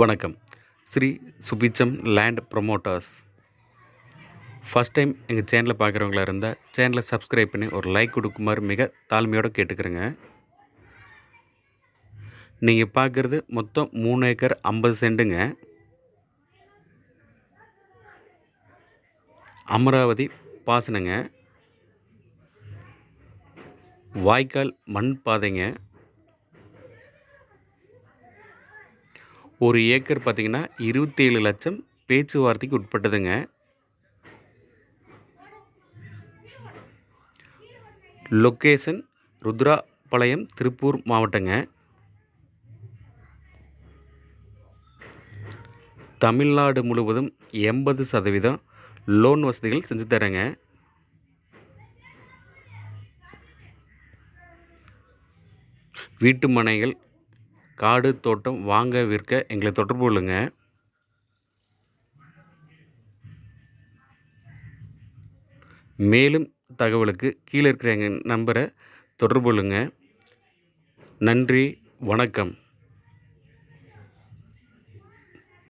வணக்கம். Sri Subicham land promoters. First time எங்கள் சேனலை பார்க்குறவங்களா இருந்தால் சேனலை சப்ஸ்கிரைப் பண்ணி ஒரு லைக் கொடுக்குமாறு மிக தாழ்மையோடு கேட்டுக்கிறேங்க. நீங்கள் பார்க்குறது மொத்தம் மூணு ஏக்கர் ஐம்பது சென்ட்டுங்க அமராவதி பாசனங்க. வாய்க்கால் மண் பாதைங்க. ஒரு ஏக்கர் பார்த்திங்கன்னா இருபத்தேழு லட்சம் பேச்சுவார்த்தைக்கு உட்பட்டதுங்க. லொக்கேஷன் ருத்ராபாளையம் திருப்பூர் மாவட்டங்க. தமிழ்நாடு முழுவதும் எண்பது சதவீதம் லோன் வசதிகள் செஞ்சு தரேங்க. வீட்டு மனைகள் காடு தோட்டம் வாங்க விற்க எங்களை தொடர்பு கொள்ளுங்க. மேலும் தகவலுக்கு கீழே இருக்கிற எங்கள் நம்பரை தொடர்பு கொள்ளுங்க. நன்றி வணக்கம்.